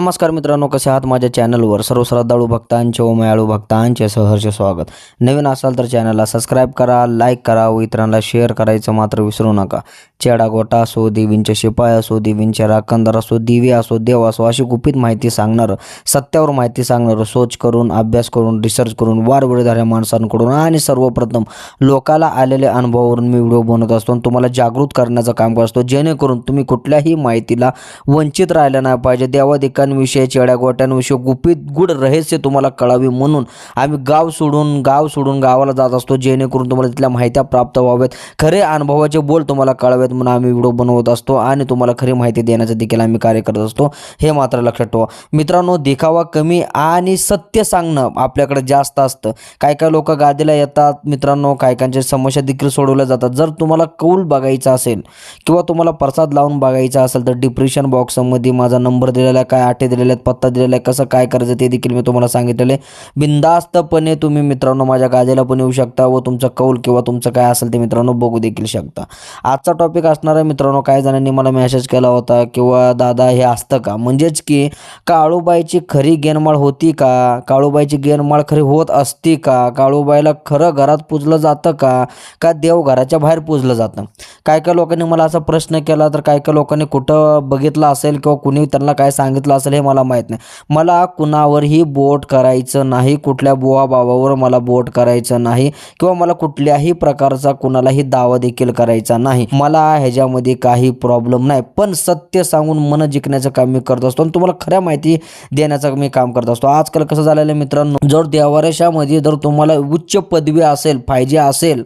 नमस्कार मित्रांनो कसे आहात? माझ्या चॅनलवर सर्व श्रद्धाळू भक्तांचे व मयाळू भक्तांचे सहर्ष स्वागत. नवीन असाल तर चॅनलला सबस्क्राईब करा लाईक करा व इतरांना शेअर करायचं मात्र विसरू नका. चेडा गोटा असो देवींचे शिपाई असो देवींचे राखणदार असो दिवे असो देव असो अशी गुपित माहिती सांगणारं सत्यावर माहिती सांगणारं सोच करून अभ्यास करून रिसर्च करून वारवडीधाऱ्या माणसांकडून आणि सर्वप्रथम लोकाला आलेल्या अनुभवावरून मी व्हिडिओ बनवत असतो आणि तुम्हाला जागृत करण्याचं काम करत असतो. जेणेकरून तुम्ही कुठल्याही माहितीला वंचित राहिलं नाही पाहिजे. देवादिकांविषयी चेड्या गुपित गुड रहस्य तुम्हाला कळावी म्हणून आम्ही गाव सोडून गाव सोडून गावाला जात असतो जेणेकरून तुम्हाला तिथल्या माहित्या प्राप्त व्हाव्यात. खरे अनुभवाचे बोल तुम्हाला कळावेत म्हणून आम्ही व्हिडिओ बनवत असतो आणि तुम्हाला खरी माहिती देण्याचं देखील आम्ही कार्य करत असतो. हे मात्र लक्षात ठेवा. मित्रांनो देखावा कमी आणि सत्य सांगणं आपल्याकडे जास्त असतं. काय काय लोक गादीला येतात. मित्रांनो काय कायच्या समस्या देखील सोडवल्या जातात. जर तुम्हाला कौल बघायचा असेल किंवा तुम्हाला प्रसाद लावून बघायचा असेल तर डिप्रेशन बॉक्समध्ये माझा नंबर दिलेला काय आठे दिलेले आहेत पत्ता दिलेला आहे कसं काय करायचं ते देखील मी तुम्हाला सांगितलेलं आहे. बिंदास्तपणे तुम्ही मित्रांनो माझ्या गाजेला पण येऊ शकता व तुमचं कौल किंवा तुमचं काय असेल ते मित्रांनो बघू देखील शकता. आजचा टॉपिक असणार आहे मित्रांनो काही जणांनी मला मेसेज केला होता किंवा दादा हे असतं का? म्हणजेच की काळूबाईची खरी गेनमाळ होती का? काळूबाईची गेनमाळ खरी होत असती का? काळूबाईला खरं घरात पुजलं जातं का? का देव घराच्या बाहेर पुजलं जातं? काय काय लोकांनी मला असा प्रश्न केला तर काय काय लोकांनी कुठं बघितलं असेल किंवा कुणी त्यांना काय सांगितलं असेल हे मला माहीत नाही. मला कुणावरही बोट करायचं नाही कुठल्या बुवा बाबावर मला बोट करायचं नाही किंवा मला कुठल्याही प्रकारचा कुणालाही दावा देखील करायचा नाही. मला ह्याच्यामध्ये काही प्रॉब्लेम नाही. पण सत्य सांगून मन जिंकण्याचं काम मी करत असतो आणि तुम्हाला खऱ्या माहिती देण्याचं मी काम करत असतो. आजकाल कसं झालेलं आहे मित्रांनो जर देवारेशामध्ये जर तुम्हाला उच्च पदवी असेल पाहिजे असेल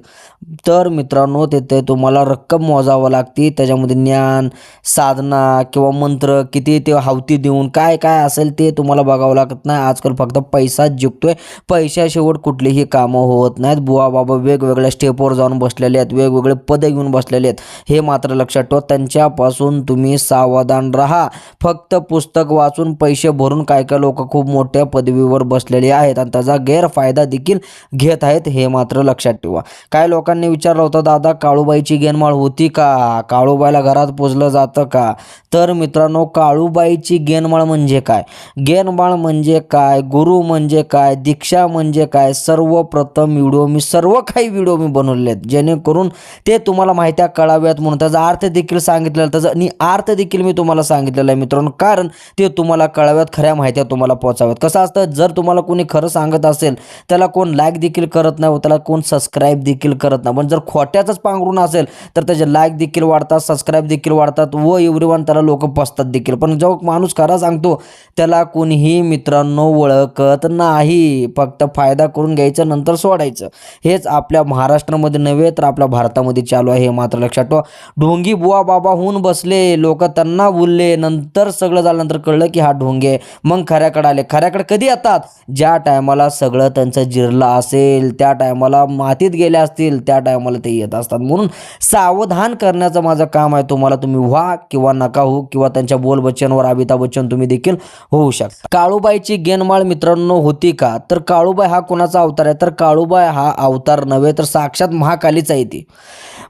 तर मित्रांनो तिथे तुम्हाला रक्कम मोजावं लागते. त्याच्यामध्ये ज्ञान साधना किंवा मंत्र किती ते हावती देऊन काय काय असेल ते तुम्हाला बघावं लागत नाही. आजकाल फक्त पैसाच जिंकतोय. पैशाशिवट कुठलीही कामं होत नाहीत. बुवा बाबा वेगवेगळ्या स्टेपवर जाऊन बसलेले आहेत. वेगवेगळे पदं घेऊन बसलेले आहेत. हे मात्र लक्षात ठेवा. त्यांच्यापासून तुम्ही सावधान राहा. फक्त पुस्तक वाचून पैसे भरून काय काय लोक खूप मोठ्या पदवीवर बसलेले आहेत आणि त्याचा गैरफायदा देखील घेत आहेत हे मात्र लक्षात ठेवा. काय लोकांनी विचारलं होतं दादा काळूबाईची गेनमाळ होती का? काळूबाईला घरात पोचलं जातं का? तर मित्रांनो काळूबाईची गेनमाळ म्हणजे काय? गेनमाळ म्हणजे काय? गुरु म्हणजे काय? दीक्षा म्हणजे काय? सर्वप्रथम व्हिडिओ मी सर्व काही व्हिडिओ मी बनवलेले आहेत जेणेकरून ते तुम्हाला माहित्या कळाव्यात म्हणून. त्याचा अर्थ देखील सांगितलेला त्याचा आणि अर्थ देखील मी तुम्हाला सांगितलेला आहे मित्रांनो. कारण ते तुम्हाला कळाव्यात खऱ्या माहित्या तुम्हाला पोचाव्यात. कसं असतं? जर तुम्हाला कोणी खरं सांगत असेल त्याला कोण लाईक देखील करत नाही व त्याला कोण सबस्क्राईब देखील करत नाही. पण जर खोट्याचंच पांघरून असेल तर त्याचे लाईक देखील वाढतात सबस्क्राईब देखील वाढतात व एव्हरीवन त्याला लोक पसतात देखील. पण जो माणूस खरा सांगतो त्याला कोणीही मित्रांनो ओळखत नाही. फक्त फायदा करून घ्यायचं नंतर सोडायचं. हेच आपल्या महाराष्ट्रामध्ये नव्हे तर आपल्या भारतामध्ये चालू आहे हे मात्र लक्षात ठेवा. ढोंगी बुवा बाबा होऊन बसले लोक त्यांना बोलले. नंतर सगळं झाल्यानंतर कळलं की हा ढोंगे मग खऱ्याकडे आले. खऱ्याकडे कधी येतात? ज्या टायमाला सगळं त्यांचं जिरलं असेल त्या टायमाला मातीत गेले असतील त्या टायमाला ते येत असतात. म्हणून सावधान करण्याचं माझं काम आहे. तुम्हाला तुम्ही व्हा किंवा नका हो किंवा त्यांच्या बोल बच्चनवर अमिताभ बच्चन तुम्ही देखील होऊ शकता. काळूबाईची गेनमाळ मित्रांनो होती का? तर काळूबाई हा कोणाचा अवतार आहे? तर काळूबाई हा अवतार नव्हे तर साक्षात महाकालीच आहे ती.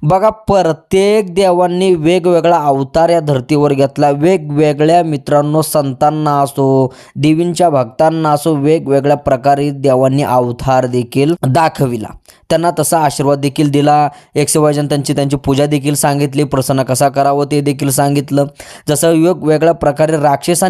बघा प्रत्येक देवांनी वेगवेगळा अवतार या धर्तीवर घेतला. वेगवेगळ्या मित्रांनो संतांना असो देवींच्या भक्तांना असो वेगवेगळ्या प्रकारे देवांनी अवतार देखील दाखविला. त्यांना तसा आशीर्वाद देखील दिला. एकशे वजन त्यांची त्यांची पूजा देखील सांगितली. प्रसन्न कसा करावं ते देखील सांगितलं. जसं वेगवेगळ्या प्रकारे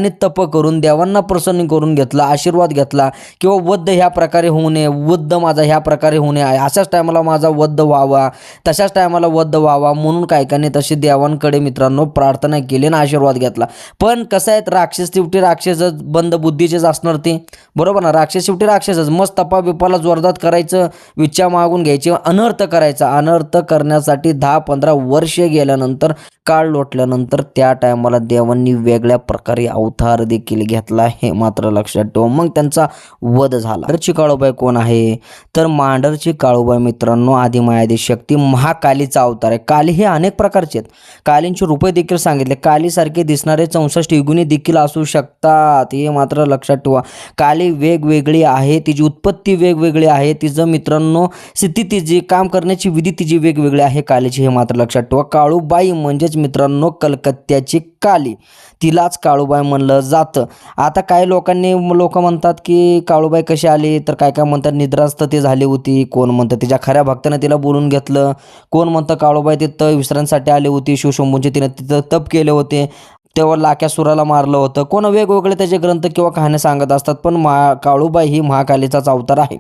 राक्षसांनी तप करून देवांना प्रसन्न करून घेतला आशीर्वाद घेतला किंवा वद्ध ह्या प्रकारे होऊ नये वद्ध माझा ह्या प्रकारे होऊ नये अशाच टायमाला माझा वद्ध व्हावा तशाच टायमाला वद्ध व्हावा म्हणून काय काने तशी देवांकडे मित्रांनो प्रार्थना केली आणि आशीर्वाद घेतला. पण कसं आहेत राक्षस शेवटी राक्षसच बंद बुद्धीचेच असणार ते. बरोबर ना? राक्षस शेवटी राक्षसच. मस्त तपा बिपाला जोरदार करायचं विच्छा मागून घ्यायची अनर्थ करायचा. अनर्थ करण्यासाठी दहा पंधरा वर्ष गेल्यानंतर काळ लोटल्यानंतर त्या टायमाला देवांनी वेगळ्या प्रकारे अवतार देखील घेतला हे मात्र लक्षात ठेवा मग त्यांचा वध झाला. मांडरची काळूबाई कोण आहे? तर मांडरची काळूबाई मित्रांनो आदिमायादी शक्ती महाकालीचा अवतार आहे. काली हे अनेक प्रकारचे आहेत. कालींचे रूपे देखील सांगितले. कालीसारखे दिसणारे चौसष्ट युगुनी देखील असू शकतात. हे मात्र लक्षात ठेवा. काली वेगवेगळी आहे तिची उत्पत्ती वेगवेगळी आहे. तिचं मित्रांनो स्थिती तिची काम करण्याची विधी तिची वेगवेगळी आहे. कालीची हे मात्र लक्षात ठेवा. काळूबाई म्हणजेच मित्रांनो कलकत्त्याची काली तिलाच काळूबाई म्हणलं जातं. आता काही लोकांनी लोक म्हणतात की काळूबाई कशी आली? तर काय काय म्हणतात निद्रास्त ती झाली होती. कोण म्हणतं तिच्या खऱ्या भक्तानं तिला बोलून घेतलं. कोण म्हणतं काळूबाई तिथं विसरांसाठी आली होती. शिवशंभूंचे तिनं तिथं तप केले होते. तेव्हा लाक्या सुराला मारलं होतं. कोण वेगवेगळे त्याचे ग्रंथ किंवा कहाण्या सांगत असतात पण महा काळूबाई ही महाकालीचाच अवतार आहे.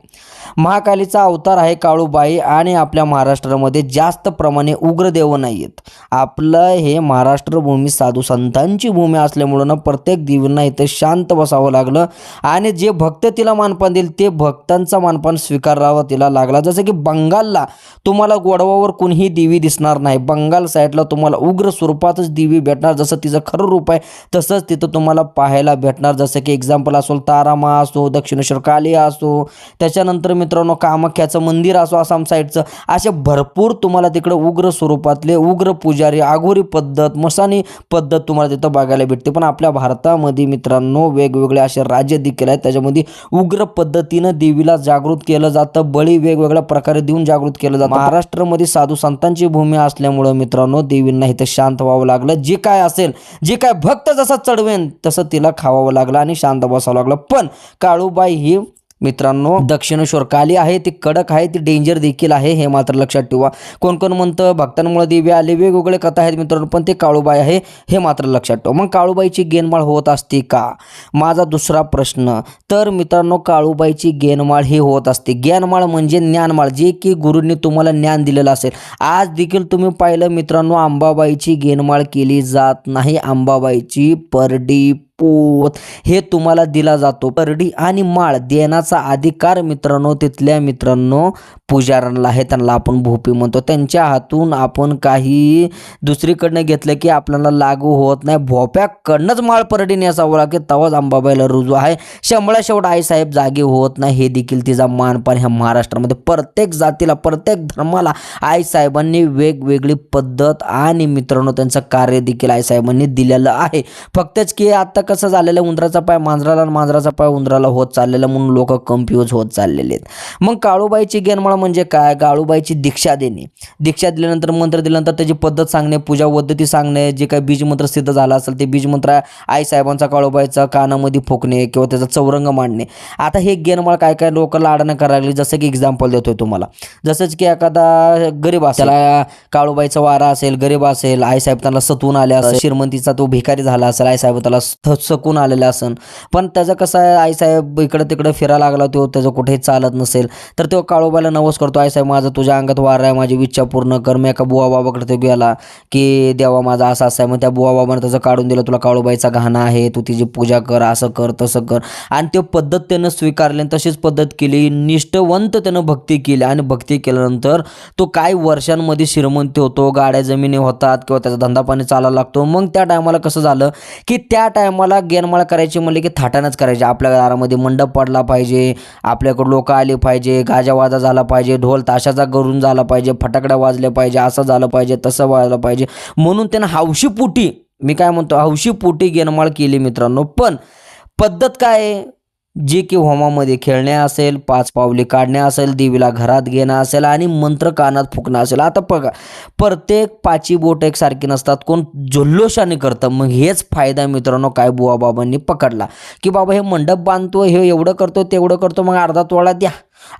महाकालीचा अवतार आहे काळूबाई आणि आपल्या महाराष्ट्रामध्ये जास्त प्रमाणे उग्रदेव नाही आहेत आपलं हे महाराष्ट्रभूमी साधू संतांची भूमी असल्यामुळं ना प्रत्येक देवींना इथं शांत बसावं लागलं. आणि जे भक्त तिला मानपान देईल ते भक्तांचा मानपान स्वीकारावं तिला लागला. जसं की बंगालला तुम्हाला गोडवावर कुणीही देवी दिसणार नाही. बंगाल साईडला तुम्हाला उग्र स्वरूपातच देवी भेटणार. जसं तिचं खरं रूप आहे तसंच तिथं तुम्हाला पाहायला भेटणार. जसं की एक्झाम्पल असो तारामा असो दक्षिणेश्वर काली असो त्याच्यानंतर मित्रांनो कामाख्याचं मंदिर असो आसाम साईडचं असे भरपूर तुम्हाला तिकडं उग्र स्वरूपातले उग्र पुजारी आघोरी पद्धत मसानी पद्धत तुम्हाला तिथं बघायला भेटते. पण आपल्या भारतामध्ये मित्रांनो वेगवेगळे असे राज्य देखील आहेत. त्याच्यामध्ये उग्र पद्धतीनं देवीला जागृत केलं जातं बळी वेगवेगळ्या प्रकारे देऊन जागृत केलं जातं. महाराष्ट्रामध्ये साधू संतांची भूमी असल्यामुळं मित्रांनो देवींना इथं शांत व्हावं लागलं. जे काय असेल जे काय भक्त जसं चढवेन तसं तिला खावावं लागलं आणि शांत बसावं लागलं. पण काळूबाई ही मित्रांनो दक्षिणेश्वर काली आहे ती कडक आहे ती डेंजर देखील आहे हे मात्र लक्षात ठेवा. कोण कोण म्हणतं भक्तांमुळे दिवे आले वेगवेगळे कथा आहेत मित्रांनो पण ते काळूबाई आहे हे मात्र लक्षात ठेवा. मग काळूबाईची गेनमाळ होत असते का? माझा दुसरा प्रश्न तर मित्रांनो काळूबाईची गेनमाळ ही होत असते. ज्ञानमाळ म्हणजे ज्ञानमाळ जे की गुरुंनी तुम्हाला ज्ञान दिलेलं असेल. आज देखील तुम्ही पाहिलं मित्रांनो अंबाबाईची गेनमाळ केली जात नाही अंबाबाईची परडी पोत. हे तुम्हाला दिला जातो. परडी आणि माळ देण्याचा अधिकार मित्रांनो तिथल्या मित्रांनो पुजाऱ्यांना आहे. त्यांना आपण भोपी म्हणतो. त्यांच्या हातून आपण काही दुसरीकडनं घेतलं की आपल्याला लागू होत नाही. भोप्याकडनंच माळ परडी नेसावं लागेल. तवाच अंबाबाईला रुजू आहे. शंभळा शेवट आईसाहेब जागे होत नाही. हे देखील तिचा मानपान ह्या महाराष्ट्रामध्ये. प्रत्येक जातीला प्रत्येक धर्माला आईसाहेबांनी वेगवेगळी पद्धत आणि मित्रांनो त्यांचं कार्य देखील आईसाहेबांनी दिलेलं आहे. फक्तच की आता कसं झालेलं आहे, उंदराचा पाय मांजराला आणि मांजराचा पाय उंदराला होत चाललेला म्हणून लोक कन्फ्यूज होत चाललेले आहेत. मग काळूबाईची गेनमाळ म्हणजे काय? काळूबाईची दीक्षा देणे. दीक्षा दिल्यानंतर मंत्र दिल्यानंतर त्याची पद्धत सांगणे पूजा पद्धती सांगणे जे काही बीजमंत्र सिद्ध झाला असेल ते बीजमंत्र आई साहेबांचा काळूबाईचा कानामध्ये फुकणे किंवा त्याचा चौरंग मांडणे. आता हे गेनमाळ काय काय लोक लाडणं करायला लागली? जसं की एक्झाम्पल देतोय तुम्हाला. जसंच की एखादा गरीब असेल काळूबाईचा वारा असेल गरीब असेल आईसाहेब त्याला सतवून आले असेल श्रीमंतीचा तो भिकारी झाला असेल आईसाहेब त्याला सकून आलेला असन. पण त्याचं कसं आहे आईसाहेब इकडं तिकडं फिरायला लागला तो त्याचं कुठेही चालत नसेल. तर तो काळोबाला नवस करतो आईसाहेब माझं तुझ्या अंगात वार आहे माझी इच्छा पूर्ण कर. मी एका बुवा बाबाकडे तो गेला की देवा माझा असा असा आहे. मग त्या बुवा बाबानं त्याचं काढून दिलं तुला काळोबाईचा घाणा आहे तू तिची पूजा कर असं कर तसं कर. आणि ते पद्धत त्यानं स्वीकारली आणि तशीच पद्धत केली. निष्ठवंत त्यानं भक्ती केली आणि भक्ती केल्यानंतर तो काही वर्षांमध्ये श्रीमंती होतो गाड्या जमिनी होतात किंवा त्याचा धंदा पाणी चालायला लागतो. मग त्या टायमाला कसं झालं की त्या टायमाला गेनमाळ करायची म्हणले की थाटानच करायची. आपल्या दारामध्ये मंडप पडला पाहिजे आपल्याकडे लोक आले पाहिजे गाजावाजा झाला पाहिजे ढोल ताशाचा गरून झाला पाहिजे फटाकड्या वाजल्या पाहिजे असं झालं पाहिजे तसं व्हायला पाहिजे. म्हणून त्यानं हौशी पोटी मी काय म्हणतो हौशी पोटी गेनमाळ केली मित्रांनो. पण पद्धत काय आहे? जे की होमामध्ये खेळणे असेल पाच पावले काढणे असेल देवीला घरात घेणं असेल आणि मंत्र कानात फुकणं असेल. आता बघा प्रत्येक पाची बोट एकसारखी नसतात. कोण जल्लोषाने करतं. मग हेच फायदा मित्रांनो काय बुवा बाबांनी पकडला. की बाबा हे मंडप बांधतो हे एवढं करतो तेवढं करतो मग अर्धा तोळा द्या.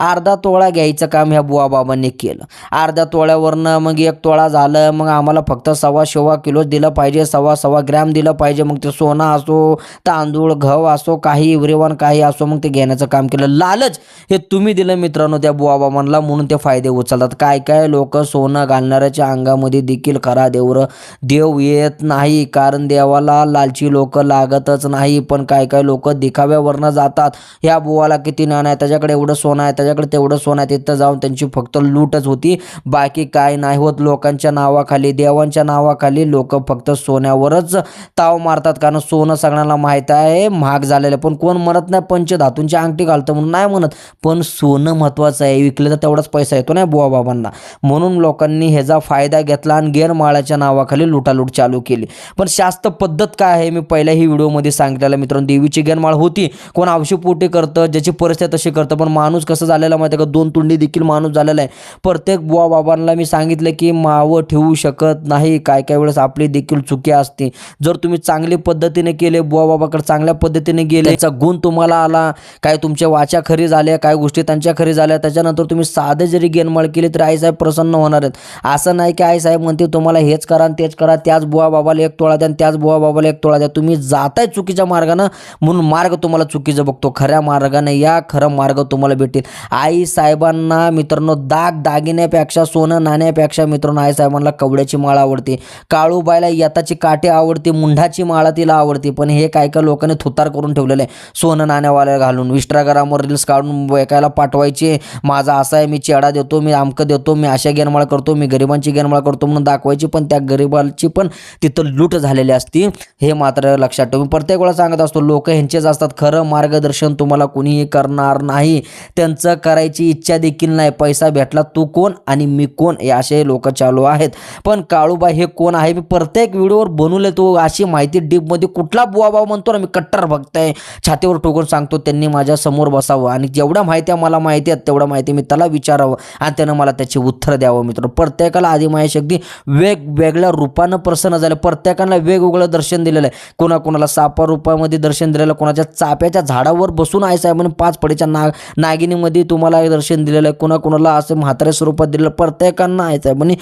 अर्धा तोळा घ्यायचं काम ह्या बुवा बाबांनी केलं. अर्ध्या तोळ्यावरनं मग एक तोळा झालं मग आम्हाला फक्त सव्वा शेवा किलो दिलं पाहिजे सव्वा सव्वा ग्रॅम दिलं पाहिजे मग ते सोनं असो तांदूळ घव असो काही इवरेवान काही असो मग ते घेण्याचं काम केलं. लालच हे तुम्ही दिलं मित्रांनो त्या बुवा बाबांना म्हणून ते फायदे उचलतात. काय काय लोक सोनं घालणाऱ्याच्या अंगामध्ये देखील खरा देवर देव येत नाही कारण देवाला लालची लोक लागतच नाही पण काय काय लोक दिखाव्यावरनं जातात. ह्या बुवाला किती नाणं आहे? त्याच्याकडे एवढं सोनं आहे त्याच्याकडे तेवढं सोनं आहे तिथं जाऊन त्यांची फक्त लूटच होती. बाकी काय नाही होत. लोकांच्या नावाखाली देवांच्या नावाखाली लोक फक्त सोन्यावरच ताव मारतात. कारण सोनं सगळ्यांना माहीत आहे महाग झालेलं. आहे. पण कोण म्हणत नाही पंचधातूंची अंगठी घालतं म्हणून नाही म्हणत. पण सोनं महत्त्वाचं आहे. विकलं तर तेवढाच पैसा येतो नाही बुवा बाबांना. म्हणून लोकांनी ह्याचा फायदा घेतला आणि गेरमाळाच्या नावाखाली लुटालूट चालू केली. पण शास्त्र पद्धत काय आहे? मी पहिल्याही व्हिडिओमध्ये सांगितलेलं मित्रांनो. देवीची गेरमाळ होती. कोण आवशी करतं ज्याची परिस्थिती तशी करतं पण माणूस कसं कसं झालेलं माहिती आहे का? दोन तुंडी देखील माणूस झालेला आहे. प्रत्येक बुवा बाबांना मी सांगितलं की मावं ठेवू शकत नाही. काय काय वेळेस आपली देखील चुकी असते. जर तुम्ही चांगली पद्धतीने केले बुवा बाबाकडे चांगल्या पद्धतीने गेले त्याचा गुण तुम्हाला आला. काय तुमच्या वाचा खरी झाल्या काय गोष्टी त्यांच्या खरी झाल्या त्याच्यानंतर तुम्ही साधे जरी गेनमाळ केली तरी आईसाहेब प्रसन्न होणार आहेत. असं नाही की आईसाहेब म्हणते तुम्हाला हेच करा आणि तेच करा. त्याच बुवा बाबाला एक तोळा द्या आणि त्याच बुवा बाबाला एक तोळा द्या. तुम्ही जाताय चुकीच्या मार्गानं म्हणून मार्ग तुम्हाला चुकीचं बघतो. खऱ्या मार्गाने या खरं मार्ग तुम्हाला भेटेल. आई साहेबांना मित्रांनो दाग दागिन्यापेक्षा सोनं नाण्यापेक्षा मित्रांनो आई साहेबांना कवड्याची माळ आवडते. काळूबाईला यताची काठी आवडते मुंढाची माळा तिला आवडते पण हे काय काय लोकांनी थुतार करून ठेवलेलं आहे. सोनं नाण्यावाल्या घालून विस्टाग्रामवर रील्स काढून ऐकायला पाठवायचे. माझा असा आहे मी चेडा देतो मी आमकं देतो मी अशा गेनमाळ करतो मी गरिबांची गेनमाळ करतो म्हणून दाखवायची पण त्या गरिबांची पण तिथं लूट झालेली असती. हे मात्र लक्षात ठेवून प्रत्येक वेळा सांगत असतो लोक ह्यांचेच असतात. खरं मार्गदर्शन तुम्हाला कुणीही करणार नाही. त्यांचं करायची इच्छा देखील नाही. पैसा भेटला तू कोण आणि मी कोण? हे असे लोक चालू आहेत. पण काळूबाई हे कोण आहे? मी प्रत्येक व्हिडिओवर बनवले तो अशी माहिती डीपमध्ये कुठला बुवा म्हणतो ना मी कट्टर भक्त आहे छातीवर ठोकून सांगतो त्यांनी माझ्यासमोर बसावं आणि जेवढ्या माहिती आहे मला माहिती आहेत तेवढ्या माहिती मी त्याला विचारावं आणि त्यानं मला त्याची उत्तर द्यावं मित्र. प्रत्येकाला आधी शक्ती वेगवेगळ्या रूपानं प्रसन्न झाले. प्रत्येकाला वेगवेगळं दर्शन दिलेलं आहे. कोणाकोणाला सापा रूपामध्ये दर्शन दिलेलं कोणाच्या चाप्याच्या झाडावर बसून आहे साहेबांनी पाच पडीच्या नाग नागिनीमध्ये तुम्हाला दर्शन दिलेलं आहे. कुणाकुणाला असं म्हाताऱ्या स्वरूपात दिलेलं प्रत्येकांना आहे. साहेबांनी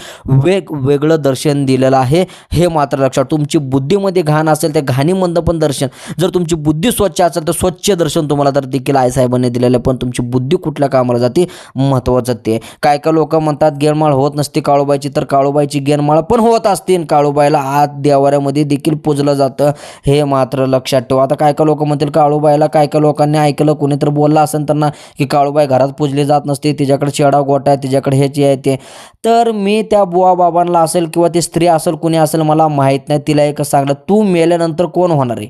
वेगवेगळं दर्शन दिलेलं आहे. हे मात्र लक्षात तुमची बुद्धीमध्ये घाण असेल त्या घाणीमधलं पण दर्शन. जर तुमची बुद्धी स्वच्छ असेल तर स्वच्छ दर्शन तुम्हाला तर देखील आई साहेबांनी दिलेलं आहे. पण तुमची बुद्धी कुठल्या कामाला जाते? महत्त्वाचं ते. काय काय लोक म्हणतात गेरमाळ होत नसते काळूबाईची तर काळूबाईची गेरमाळ पण होत असते. काळोबाईला काळूबाईला आत देवाऱ्यामध्ये देखील पूजलं जातं. हे मात्र लक्षात ठेवा. आता काय काय लोक म्हणतील काळूबाईला काय काय लोकांनी ऐकलं कोणी तर बोललं असेल त्यांना की काळूबाई घरात पूजली जात नसते तिच्याकडे शेडा गोटा आहे तिच्याकडे ह्याची आहे ते. तर मी त्या बुवा बाबांना असेल किंवा ती स्त्री असेल कुणी असेल मला माहीत नाही. तिला एक सांगलं तू मेल्यानंतर कोण होणार आहे?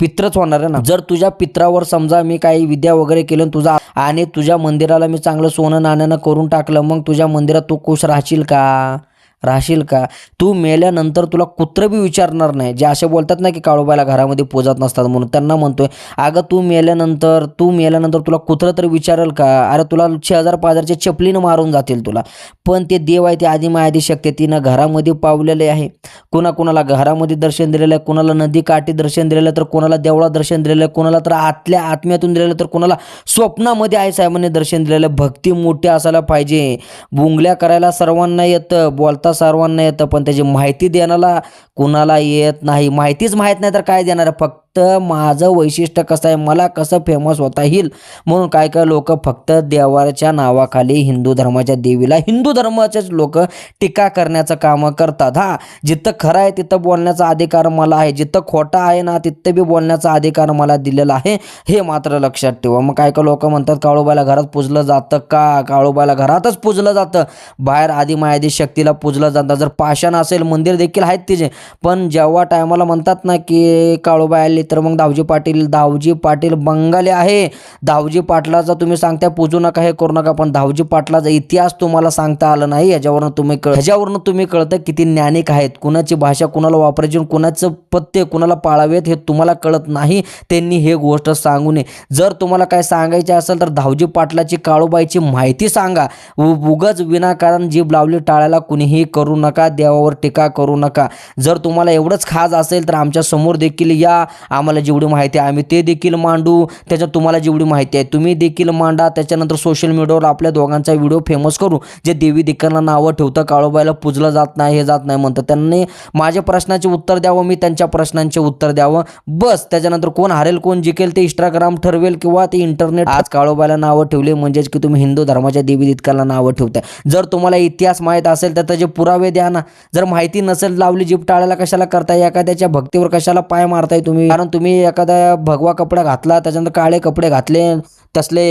पित्रच होणार आहे ना? जर तुझ्या पित्रावर समजा मी काही विद्या वगैरे केलं तुझा आणि तुझ्या मंदिराला मी चांगलं सोनं नाण्यानं करून टाकलं मग तुझ्या मंदिरात तू खुश राहशील का? राहशील का? तू मेल्यानंतर तुला कुत्रं बी विचारणार नाही. जे असे बोलतात ना की काळूबाईला घरामध्ये पोजत नसतात म्हणून. त्यांना म्हणतोय अगं तू मेल्यानंतर तू मेल्यानंतर तुला कुत्रं तर विचारेल का? अरे तुला छे हजारपा हजारच्या चपलीनं मारून जातील तुला. पण ते देव आहे ते आधी मायादी शक्ती तिनं घरामध्ये पावलेले आहे. कुणाकुणाला घरामध्ये दर्शन दिलेलं आहे कुणाला नदी काठी दर्शन दिलेलं आहे तर कोणाला देवळा दर्शन दिलेलं आहे कोणाला तर आतल्या आत्म्यातून दिलेलं तर कोणाला स्वप्नामध्ये आई साहेबांनी दर्शन दिलेलं आहे. भक्ती मोठी असायला पाहिजे. बुंगल्या करायला सर्वांना येतं. बोलता सर्वांना येतं पण त्याची माहिती देण्याला कुणाला येत नाही. माहितीच माहीत नाही तर काय देणार? फक्त फक्त माझं वैशिष्ट्य कसं आहे? मला कसं फेमस होता येईल? म्हणून काय काय लोक फक्त देवाच्या नावाखाली हिंदू धर्माच्या देवीला हिंदू धर्माचेच लोक टीका करण्याचं कामं करतात. हा जिथं खरं आहे तिथं बोलण्याचा अधिकार मला आहे. जिथं खोटं आहे ना तिथं बी बोलण्याचा अधिकार मला दिलेला आहे. हे मात्र लक्षात ठेवा. मग काय काय लोक म्हणतात काळूबाईला घरात पुजलं जातं का? काळूबाईला घरातच पुजलं जातं. बाहेर आधी मायादी शक्तीला पूजलं जातं. जर पाषाण असेल मंदिर देखील आहेत तिचे. पण जेव्हा टायमाला म्हणतात ना की काळूबाई आली तर मग दावजी पाटील दावजी पाटील बंगाली आहे. दावजी पाटलाचा तुम्ही सांगता पूजू नका हे करू नका पण दावजी पाटलाचा इतिहास तुम्हाला सांगता आला नाही याच्यावरनं तुम्ही कळ ह्याच्यावरनं तुम्ही कळतं किती ज्ञानिक आहेत कुणाची भाषा कुणाला वापरायची कुणाचं पत्ते कुणाला पाळावेत हे तुम्हाला कळत नाही. त्यांनी हे गोष्ट सांगू नये. जर तुम्हाला काय सांगायचे असेल तर धावजी पाटलाची काळूबाईची माहिती सांगा. उगच उगाच विनाकारण जीभ लावली टाळायला कुणीही करू नका देवावर टीका करू नका. जर तुम्हाला एवढंच खाज असेल तर आमच्यासमोर देखील या आम्हाला जेवढी माहिती आहे आम्ही ते देखील मांडू. त्याच्यात तुम्हाला जेवढी माहिती आहे तुम्ही देखील मांडा. त्याच्यानंतर सोशल मीडियावर आपल्या दोघांचा व्हिडिओ फेमस करू. जे देवी दिकांना नावं ठेवतं काळोबाईला पूजलं जात नाही हे जात नाही म्हणतं. त्यांनी माझ्या प्रश्नाचे उत्तर द्यावं मी त्यांच्या प्रश्नांचे उत्तर द्यावं. बस. त्याच्यानंतर कोण हारेल कोण जिंकेल ते इंस्टाग्राम ठरवेल किंवा ते इंटरनेट आज काळोबाला नावं ठेवले म्हणजेच की तुम्ही हिंदू धर्माच्या देवी दितकाला नावं ठेवताय. जर तुम्हाला इतिहास माहीत असेल तर त्याचे पुरावे द्या ना. जर माहिती नसेल लावली जीप टाळायला कशाला करताय एखाद्याच्या भक्तीवर कशाला पाय मारताय तुम्ही? कारण तुम्ही एखादा भगवा कपडा घातला त्याच्यानंतर काळे कपडे घातले तसले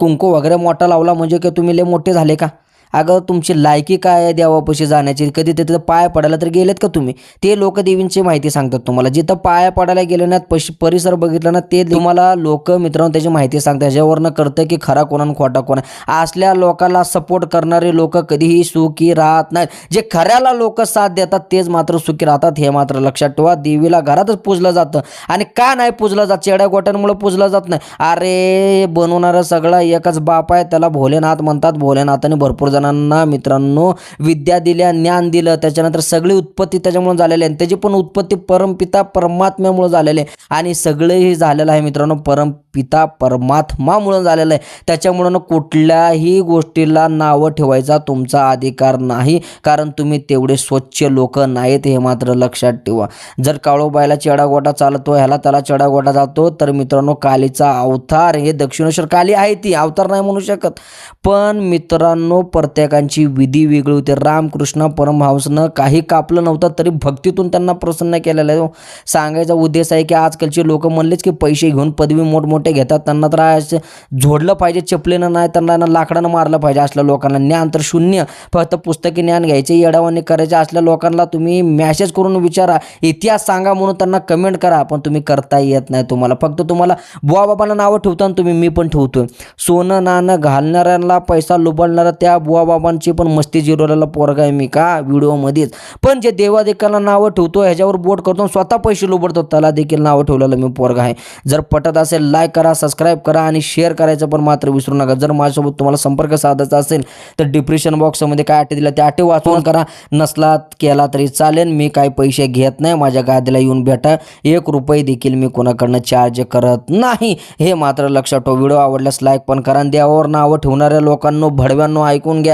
कुंकू वगैरे मोठा लावला म्हणजे की तुम्ही लय मोठे झाले का? अगं तुमची लायकी काय आहे देवापाशी जाण्याची? कधी तिथं पाय पडायला तर गेलेत का तुम्ही? ते लोक देवींची माहिती सांगतात तुम्हाला. जिथं पाया पडायला गेले ना पश परिसर बघितला ना ते तुम्हाला लोक मित्रांनो त्याची माहिती सांगतात. ह्याच्यावरनं करतं की खरा कोण खोटा कोण असल्या लोकांना सपोर्ट करणारे लोक कधीही सुखी राहत नाहीत. जे खऱ्याला लोक साथ देतात तेच मात्र सुखी राहतात हे मात्र लक्षात ठेवा. देवीला घरातच पूजलं जातं. आणि का नाही पूजलं जात? चेड्या गोट्यांमुळे पूजलं जात नाही. अरे बनवणारा सगळा एकच बाप आहे. त्याला भोलेनाथ म्हणतात. भोलेनाथाने भरपूर जणांना मित्रांनो विद्या दिल्या ज्ञान दिलं त्याच्यानंतर सगळी उत्पत्ती त्याच्यामुळे झालेली आहे. त्याची पण उत्पत्ती परमपिता परमात्म्यामुळे झालेली आहे. आणि सगळे हे झालेलं आहे मित्रांनो परमपिता परमात्मामुळे झालेलं आहे. त्याच्यामुळं ना कुठल्याही गोष्टीला नावं ठेवायचा तुमचा अधिकार नाही. कारण तुम्ही तेवढे स्वच्छ लोक नाहीत हे मात्र लक्षात ठेवा. जर काळोबायला चेडागोटा चालतो ह्याला त्याला चेडागोटा जातो तर मित्रांनो कालीचा अवतार हे दक्षिणेश्वर काली आहे ती. अवतार नाही म्हणू शकत. पण मित्रांनो पर प्रत्येकांची विधी वेगळी होती. रामकृष्ण परमहंसनं काही कापलं नव्हतं तरी भक्तीतून त्यांना प्रसन्न केलेलं आहे. सांगायचा उद्देश आहे की आजकालचे लोक म्हणलेच की पैसे घेऊन पदवी मोठमोठे घेतात. त्यांना तर असं झोडलं पाहिजे चपलेनं नाही त्यांना ना लाकडानं मारलं पाहिजे असल्या लोकांना. ज्ञान तर शून्य फक्त पुस्तकी ज्ञान घ्यायचे येडावाने करायचे असल्या लोकांना तुम्ही मॅसेज करून विचारा इतिहास सांगा म्हणून त्यांना कमेंट करा पण तुम्ही करता येत नाही तुम्हाला. फक्त तुम्हाला बुवा बाबांना नावं ठेवता तुम्ही मी पण ठेवतोय. सोनं नाणं घालणाऱ्यांना पैसा लुबाडणारा त्या बुवा बाबांची पण मस्ती जिरवलेला पोरगा आहे मी का? व्हिडिओमध्येच. पण जे देवादेखाला नावं ठेवतो ह्याच्यावर बोट करतो स्वतः पैसे लुबडतो त्याला देखील नावं ठेवलेलं मी पोरगा आहे. जर पटत असेल लाईक करा सबस्क्राईब करा आणि शेअर करायचं पण मात्र विसरू नका. जर माझ्यासोबत तुम्हाला संपर्क साधायचा असेल तर डिप्रेशन बॉक्समध्ये काय अटे दिला त्या अटे वाचवून करा. नसला केला तरी चालेल मी काही पैसे घेत नाही माझ्या गादीला येऊन भेटा. एक रुपये देखील मी कोणाकडनं चार्ज करत नाही. हे मात्र लक्षात ठेव. व्हिडिओ आवडल्यास लाईक पण करा आणि देवावर नावं ठेवणाऱ्या लोकांनो भडव्यांनो ऐकून घ्या.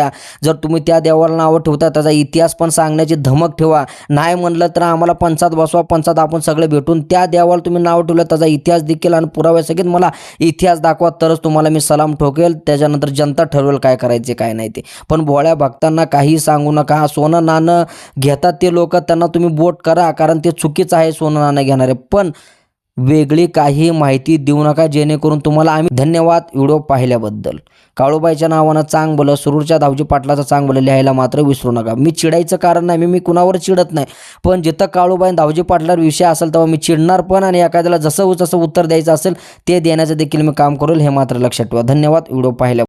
जर तुम्ही त्या देवाला नावं ठेवता त्याचा इतिहास पण सांगण्याची धमक ठेवा. नाही म्हणलं तर आम्हाला पंचात बसवा पंचात आपण सगळे भेटून त्या देवाला तुम्ही नाव ठेवलं त्याचा इतिहास देखील आणि पुरावे सगळेच मला इतिहास दाखवा तरच तुम्हाला मी सलाम ठोकेल. त्याच्यानंतर जनता ठरवेल काय करायचे काय नाही ते. पण भोळ्या भक्तांना काही सांगू नका. सोनं नाणं घेतात ते लोक त्यांना तुम्ही बोट करा कारण ते चुकीचं आहे सोनं नाणं घेणारे. पण वेगळी काही माहिती देऊ नका जेणेकरून तुम्हाला आम्ही धन्यवाद व्हिडिओ पाहिल्याबद्दल. काळूबाईच्या नावानं चांगलं सुरूरच्या धावजी पाटलाचं चांगलं लिहायला मात्र विसरू नका. मी चिडायचं कारण नाही मी मी कुणावर चिडत नाही. पण जिथं काळूबाई धावजी पाटलावर विषय असेल तेव्हा मी चिडणार पण आणि एखाद्याला जसं जसं उत्तर द्यायचं असेल ते देण्याचं देखील मी काम करेल हे मात्र लक्षात ठेवा. धन्यवाद व्हिडिओ पाहिल्या